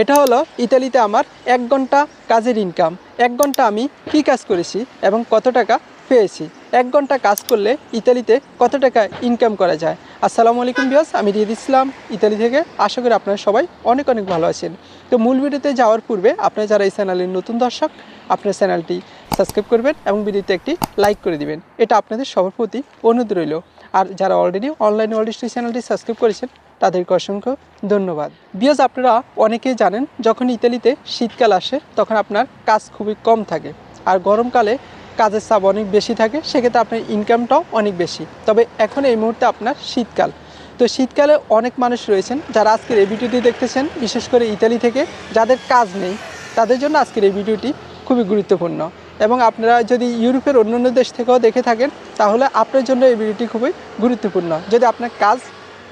এটা হলো ইতালিতে আমার এক ঘণ্টা কাজের ইনকাম এক ঘণ্টা আমি কি কাজ করেছি এবং কত টাকা পেয়েছি? এক ঘণ্টা কাজ করলে ইতালিতে কত টাকা ইনকাম করা যায়? আসসালামু আলাইকুম বিয়াস আমি রিয়াদ ইসলাম, ইতালি থেকে। আশা করি আপনারা সবাই অনেক অনেক ভালো আছেন। তো মূল ভিডিওতে যাওয়ার পূর্বে আপনারা যারা এই চ্যানেলের নতুন দর্শক, আপনার চ্যানেলটি সাবস্ক্রাইব করবেন এবং ভিডিওতে একটি লাইক করে দিবেন। এটা আপনাদের সবার প্রতি অনুরোধ রইল। আর যারা অলরেডি অনলাইন ওয়ার্ল্ড চ্যানেলটি সাবস্ক্রাইব করেছেন তাদেরকে অসংখ্য ধন্যবাদ। বিয়স আপনারা অনেকেই জানেন, যখন ইতালিতে শীতকাল আসে, তখন আপনার কাজ খুবই কম থাকে। আর গরমকালে কাজের চাপ অনেক বেশি থাকে, সেক্ষেত্রে আপনার ইনকামটাও অনেক বেশি। তবে এখন এই মুহূর্তে আপনার শীতকাল। তো শীতকালে অনেক মানুষ রয়েছেন, যারা আজকের এই ভিডিওটি দেখতেছেন, বিশেষ করে ইতালি থেকে, যাদের কাজ নেই, তাদের জন্য আজকের এই ভিডিওটি খুবই গুরুত্বপূর্ণ। এবং আপনারা যদি ইউরোপের অন্যান্য দেশ থেকেও দেখে থাকেন, তাহলে আপনার জন্য এই ভিডিওটি খুবই গুরুত্বপূর্ণ। যদি আপনার কাজ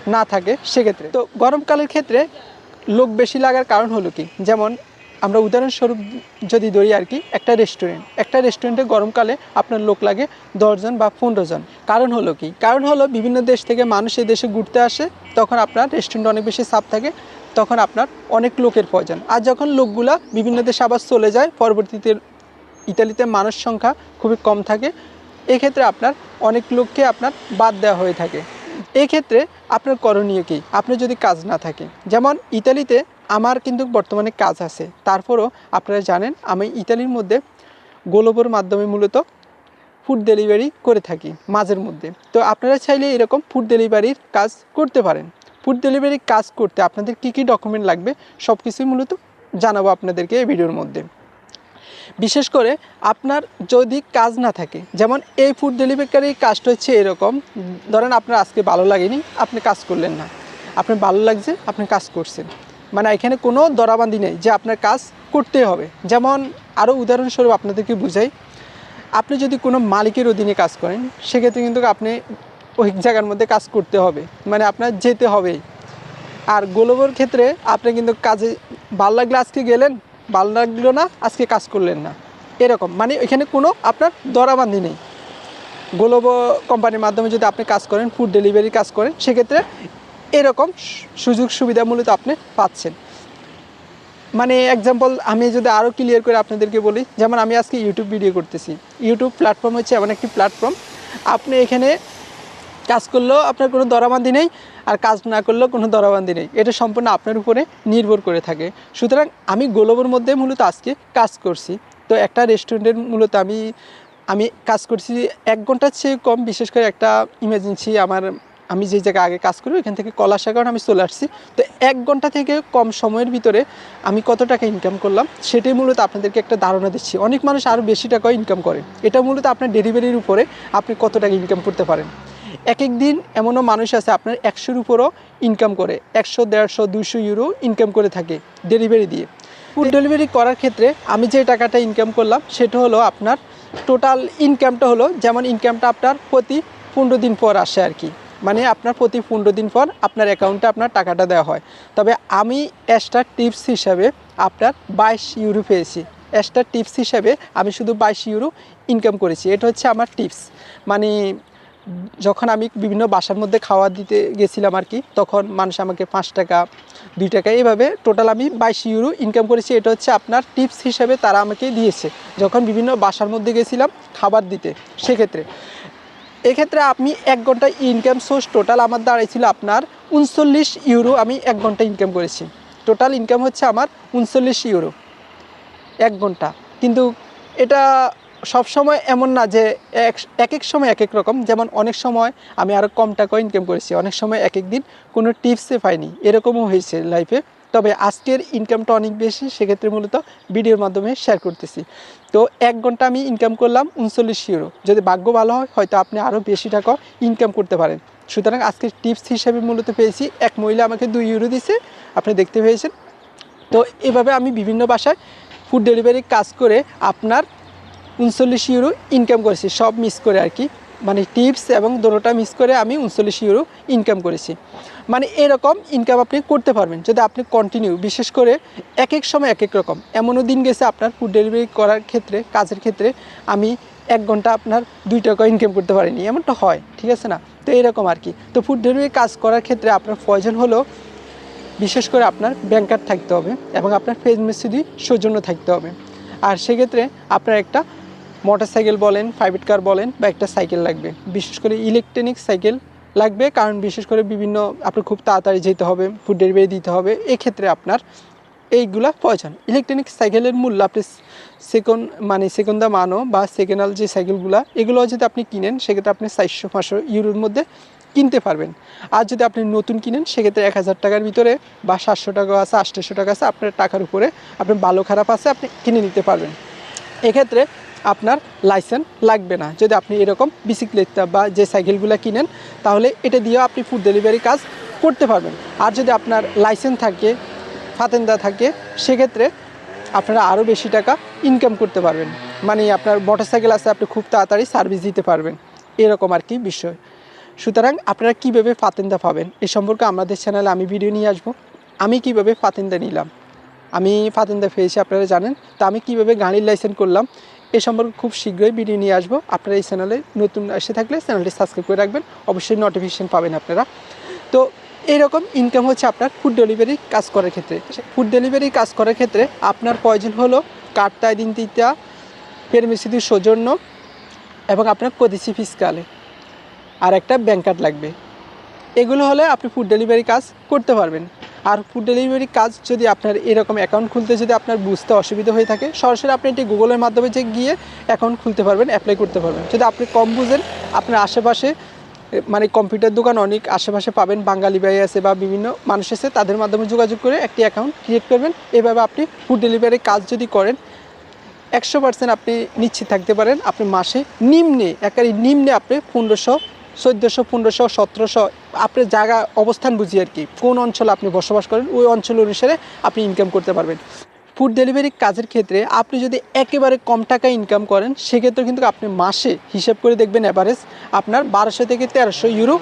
না থাকে, সেক্ষেত্রে। তো গরমকালের ক্ষেত্রে লোক বেশি লাগার কারণ হলো কি? যেমন আমরা উদাহরণস্বরূপ যদি ধরি আর কি, একটা রেস্টুরেন্ট একটা রেস্টুরেন্টে গরমকালে আপনার লোক লাগে দশজন বা পনেরো জন কারণ হলো কি? কারণ হলো বিভিন্ন দেশ থেকে মানুষ এই দেশে ঘুরতে আসে, তখন আপনার রেস্টুরেন্ট অনেক বেশি চাপ থাকে, তখন আপনার অনেক লোকের প্রয়োজন। আর যখন লোকগুলা বিভিন্ন দেশে আবার চলে যায়, পরবর্তীতে ইতালিতে মানুষ সংখ্যা খুবই কম থাকে, এক্ষেত্রে আপনার অনেক লোককে আপনার বাদ দেওয়া হয়ে থাকে। এক্ষেত্রে আপনার করণীয় কী? আপনার যদি কাজ না থাকে, যেমন ইতালিতে আমার কিন্তু বর্তমানে কাজ আছে, তারপরও আপনারা জানেন আমি ইতালির মধ্যে গোলবোর মাধ্যমে মূলত ফুড ডেলিভারি করে থাকি, মাঝের মধ্যে। তো আপনারা চাইলে এরকম ফুড ডেলিভারির কাজ করতে পারেন। ফুড ডেলিভারির কাজ করতে আপনাদের কী কী ডকুমেন্ট লাগবে সব কিছুই মূলত জানাব আপনাদেরকে এই ভিডিওর মধ্যে। বিশেষ করে আপনার যদি কাজ না থাকে, যেমন এই ফুড ডেলিভারির কাজটা হচ্ছে এরকম, ধরেন আপনার আজকে ভালো লাগেনি, আপনি কাজ করলেন না। আপনার ভালো লাগছে, আপনি কাজ করছেন। মানে এখানে কোনো দরাবান্দি নেই যে আপনার কাজ করতে হবে। যেমন আরও উদাহরণস্বরূপ আপনাদেরকে বুঝাই, আপনি যদি কোনো মালিকের অধীনে কাজ করেন, সেক্ষেত্রে কিন্তু আপনি ওই জায়গার মধ্যে কাজ করতে হবে। মানে আপনার যেতে হবেই। আর গোলবের ক্ষেত্রে আপনি কিন্তু কাজে, ভালো লাগলে আজকে গেলেন ভালো লাগল না, আজকে কাজ করলেন না। এরকম মানে এখানে কোনো আপনার দরাবান্দি নেই। গোলব কোম্পানির মাধ্যমে যদি আপনি কাজ করেন ফুড ডেলিভারি কাজ করেন, সেক্ষেত্রে এরকম সুযোগ সুবিধা মূলত আপনি পাচ্ছেন। মানে এক্সাম্পল আমি যদি আরও ক্লিয়ার করে আপনাদেরকে বলি, যেমন আমি আজকে ইউটিউব ভিডিও করতেছি। ইউটিউব প্ল্যাটফর্ম হচ্ছে এমন একটি প্ল্যাটফর্ম আপনি এখানে কাজ করলেও আপনার কোনো দরাবান্দি নেই আর কাজ না করলেও কোনো দরাবান্দি নেই। এটা সম্পূর্ণ আপনার উপরে নির্ভর করে থাকে। সুতরাং আমি গোলবের মধ্যে মূলত আজকে কাজ করছি। তো একটা রেস্টুরেন্টের মূলত আমি আমি কাজ করছি এক ঘণ্টার চেয়ে কম, বিশেষ করে একটা ইমার্জেন্সি আমার, আমি যে জায়গায় আগে কাজ করি এখান থেকে কলাশা কারণ আমি চলে আসছি। তো এক ঘণ্টা থেকে কম সময়ের ভিতরে আমি কত টাকা ইনকাম করলাম, সেটাই মূলত আপনাদেরকে একটা ধারণা দিচ্ছি। অনেক মানুষ আরও বেশি টাকা ইনকাম করে। এটা মূলত আপনার ডেলিভারির উপরে আপনি কত টাকা ইনকাম করতে পারেন। এক এক দিন এমনও মানুষ আছে আপনার একশোর উপরও ইনকাম করে। একশো দেড়শো দুশো ইউরো ইনকাম করে থাকে ডেলিভারি দিয়ে। ফুড ডেলিভারি করার ক্ষেত্রে আমি যে টাকাটা ইনকাম করলাম সেটা হলো আপনার টোটাল ইনকামটা হলো যেমন ইনকামটা আপনার প্রতি পনেরো দিন পর আসে আর কি। মানে আপনার প্রতি পনেরো দিন পর আপনার অ্যাকাউন্টে আপনার টাকাটা দেওয়া হয়। তবে আমি এক্সট্রা টিপস হিসাবে আপনার বাইশ ইউরো পেয়েছি। এক্সট্রা টিপস হিসাবে আমি শুধু বাইশ ইউরো ইনকাম করেছি। এটা হচ্ছে আমার টিপস মানে যখন আমি বিভিন্ন বাসার মধ্যে খাওয়া দিতে গেছিলাম আর কি, তখন মানুষ আমাকে পাঁচ টাকা, দুই টাকা, এইভাবে টোটাল আমি বাইশ ইউরো ইনকাম করেছি। এটা হচ্ছে আপনার টিপস হিসাবে তারা আমাকে দিয়েছে। যখন বিভিন্ন বাসার মধ্যে গেছিলাম খাবার দিতে, সেক্ষেত্রে। এক্ষেত্রে আমি এক ঘণ্টা ইনকাম সোর্স টোটাল আমার দাঁড়াইছিল আপনার উনচল্লিশ ইউরো আমি এক ঘণ্টা ইনকাম করেছি। টোটাল ইনকাম হচ্ছে আমার উনচল্লিশ ইউরো এক ঘণ্টা। কিন্তু এটা সব সময় এমন না যে এক এক সময় এক এক রকম, যেমন অনেক সময় আমি আরও কম টাকা ইনকাম করেছি, অনেক সময় এক এক দিন কোনো টিপসে পাইনি, এরকমও হয়েছে লাইফে তবে আজকের ইনকামটা অনেক বেশি, সেক্ষেত্রে মূলত ভিডিওর মাধ্যমে শেয়ার করতেছি। তো এক ঘণ্টা আমি ইনকাম করলাম উনচল্লিশ ইউরো যদি ভাগ্য ভালো হয়, হয়তো আপনি আরও বেশি টাকা ইনকাম করতে পারেন। সুতরাং আজকের টিপস হিসাবে মূলত পেয়েছি, এক মহিলা আমাকে দুই ইউরো দিছে, আপনি দেখতে পেয়েছেন। তো এভাবে আমি বিভিন্ন বাসায় ফুড ডেলিভারি কাজ করে আপনার উনচল্লিশ ইউরো ইনকাম করেছি। সব মিস করে আর কি। মানে টিপস এবং দোনোটা মিস করে আমি উনচল্লিশ ইউরো ইনকাম করেছি। মানে এরকম ইনকাম আপনি করতে পারবেন। যদি আপনি কন্টিনিউ বিশেষ করে এক এক সময় এক এক রকম। এমনও দিন গেছে আপনার ফুড ডেলিভারি করার ক্ষেত্রে, কাজের ক্ষেত্রে আমি এক ঘণ্টা আপনার দুই টাকা ইনকাম করতে পারিনি। এমনটা হয়, ঠিক আছে না? তো এরকম আর কি। তো ফুড ডেলিভারি কাজ করার ক্ষেত্রে আপনার প্রয়োজন হলো, বিশেষ করে আপনার ব্যাংকার থাকতে হবে এবং আপনার ফেজ মেসিডি সৌজন্য থাকতে হবে। আর সেক্ষেত্রে আপনার একটা মোটর সাইকেল বলেন প্রাইভেট কার বলেন বা একটা সাইকেল লাগবে। বিশেষ করে ইলেকট্রনিক সাইকেল লাগবে, কারণ বিশেষ করে বিভিন্ন আপনার খুব তাড়াতাড়ি যেতে হবে ফুড ডেলিভারি দিতে হবে, এক্ষেত্রে আপনার এইগুলা প্রয়োজন ইলেকট্রনিক সাইকেলের মূল্য আপনি সেকেন্ড মানে সেকেন্ডা মানো বা সেকেন্ডাল যে সাইকেলগুলো, এগুলো যদি আপনি কিনেন, সেক্ষেত্রে আপনি চারশো, পাঁচশো ইউরোর মধ্যে কিনতে পারবেন। আর যদি আপনি নতুন কিনেন, সেক্ষেত্রে এক হাজার টাকার ভিতরে বা সাতশো টাকা আছে আটশোশো টাকা আছে, আপনার টাকার উপরে আপনার ভালো খারাপ আছে, আপনি কিনে নিতে পারবেন। এক্ষেত্রে আপনার লাইসেন্স লাগবে না। যদি আপনি এরকম বিসিক্লেটটা বা যে সাইকেলগুলো কিনেন, তাহলে এটা দিয়েও আপনি ফুড ডেলিভারি কাজ করতে পারবেন। আর যদি আপনার লাইসেন্স থাকে, ফাতেন্দা থাকে, সেক্ষেত্রে আপনারা আরও বেশি টাকা ইনকাম করতে পারবেন। মানে আপনার মোটর সাইকেল আছে, আপনি খুব তাড়াতাড়ি সার্ভিস দিতে পারবেন। এরকম আর কি বিষয়। সুতরাং আপনারা কীভাবে ফাতেন্দা পাবেন, এ সম্পর্কে আমাদের চ্যানেলে আমি ভিডিও নিয়ে আসব। আমি কীভাবে ফাতেন্দা নিলাম? আমি ফাতেন্দা পেয়েছি, আপনারা জানেন। তা আমি কীভাবে গাড়ির লাইসেন্স করলাম? এ সম্পর্কে খুব শীঘ্রই ভিডিও নিয়ে আসব। আপনারা এই চ্যানেলে নতুন এসে থাকলে চ্যানেলটি সাবস্ক্রাইব করে রাখবেন। অবশ্যই নোটিফিকেশান পাবেন আপনারা। তো এইরকম ইনকাম হচ্ছে আপনার ফুড ডেলিভারি কাজ করার ক্ষেত্রে। ফুড ডেলিভারি কাজ করার ক্ষেত্রে আপনার প্রয়োজন হলো কার্ডটা আইডেন্টিটা পেরমিসিদির সৌজন্য এবং আপনার কদিসি ফিসকালে আর একটা ব্যাংক কার্ড লাগবে। এগুলো হলে আপনি ফুড ডেলিভারি কাজ করতে পারবেন। আর ফুড ডেলিভারি কাজ যদি আপনার এরকম অ্যাকাউন্ট খুলতে যদি আপনার বুঝতে অসুবিধা হয়ে থাকে, সরাসরি আপনি এটি গুগলের মাধ্যমে যে গিয়ে অ্যাকাউন্ট খুলতে পারবেন অ্যাপ্লাই করতে পারবেন। যদি আপনি কম বুঝেন, আপনার আশেপাশে মানে কম্পিউটার দোকান অনেক আশেপাশে পাবেন, বাঙালি ভাই আছে বা বিভিন্ন মানুষ আছে, তাদের মাধ্যমে যোগাযোগ করে একটি অ্যাকাউন্ট ক্রিয়েট করবেন। এভাবে আপনি ফুড ডেলিভারি কাজ যদি করেন, একশো পার্সেন্ট আপনি নিশ্চিত থাকতে পারেন, আপনি মাসে নিম্নে একেবারে নিম্নে আপনি পনেরোশো, চোদ্দোশো, পনেরোশো, সতেরোশো আপনার জায়গা, অবস্থান বুঝি আর কি। কোন অঞ্চলে আপনি বসবাস করেন, ওই অঞ্চল অনুসারে আপনি ইনকাম করতে পারবেন। ফুড ডেলিভারি কাজের ক্ষেত্রে আপনি যদি একেবারে কম টাকা ইনকাম করেন, সেক্ষেত্রে কিন্তু আপনি মাসে হিসাব করে দেখবেন অ্যাভারেজ আপনার বারোশো থেকে তেরোশো ইউরো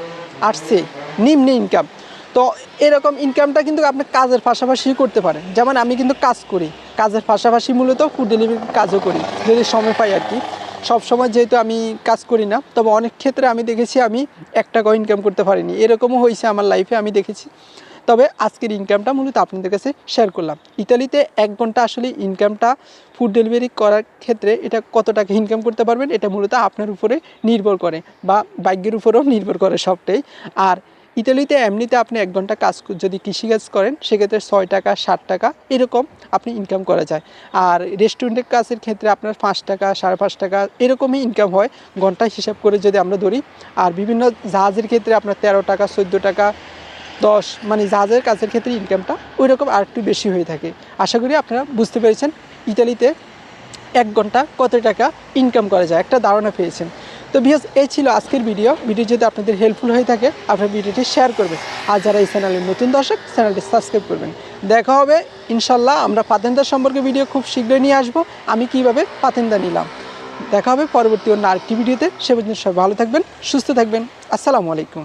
আসছে নিম্নে ইনকাম তো এরকম ইনকামটা কিন্তু আপনি কাজের পাশাপাশি করতে পারেন। যেমন আমি কিন্তু কাজ করি। কাজের পাশাপাশি মূলত ফুড ডেলিভারি কাজও করি, যদি সময় পাই আর কি। সব সময় যেহেতু আমি কাজ করি না, তবে অনেক ক্ষেত্রে আমি দেখেছি আমি এক টাকাও ইনকাম করতে পারিনি। এরকমও হয়েছে আমার লাইফে আমি দেখেছি। তবে আজকের ইনকামটা মূলত আপনাদের কাছে শেয়ার করলাম। ইতালিতে এক ঘণ্টা আসলে ইনকামটা ফুড ডেলিভারি করার ক্ষেত্রে এটা কত টাকা ইনকাম করতে পারবেন, এটা মূলত আপনার উপরে নির্ভর করে বা ভাগ্যের উপরেও নির্ভর করে সবটাই। আর ইতালিতে এমনিতে আপনি এক ঘণ্টা কাজ যদি কৃষিকাজ করেন, সেক্ষেত্রে ছয় টাকা ষাট টাকা এরকম আপনি ইনকাম করা যায়। আর রেস্টুরেন্টের কাজের ক্ষেত্রে আপনার পাঁচ টাকা, সাড়ে পাঁচ টাকা এরকমই ইনকাম হয়। ঘণ্টা হিসাব করে যদি আমরা ধরি, আর বিভিন্ন জাহাজের ক্ষেত্রে আপনার তেরো টাকা, চোদ্দ টাকা, দশ মানে জাহাজের কাজের ক্ষেত্রে ইনকামটা ওই রকম আর একটু বেশি হয়ে থাকে। আশা করি আপনারা বুঝতে পেরেছেন, ইতালিতে এক ঘণ্টা কত টাকা ইনকাম করা যায়। একটা ধারণা পেয়েছেন। তো বিকজ এই ছিল আজকের ভিডিও ভিডিও যদি আপনাদের হেল্পফুল হয়ে থাকে, আপনার ভিডিওটি শেয়ার করবেন। আর যারা এই চ্যানেলের নতুন দর্শক চ্যানেলটি সাবস্ক্রাইব করবেন। দেখা হবে, ইনশাল্লাহ, আমরা পাতেন্দা সম্পর্কে ভিডিও খুব শীঘ্রই নিয়ে আসব। আমি কীভাবে পাতেন্দা নিলাম? দেখা হবে পরবর্তী অন্য আরেকটি ভিডিওতে সে পর্যন্ত সবাই ভালো থাকবেন, সুস্থ থাকবেন। আসসালামু আলাইকুম।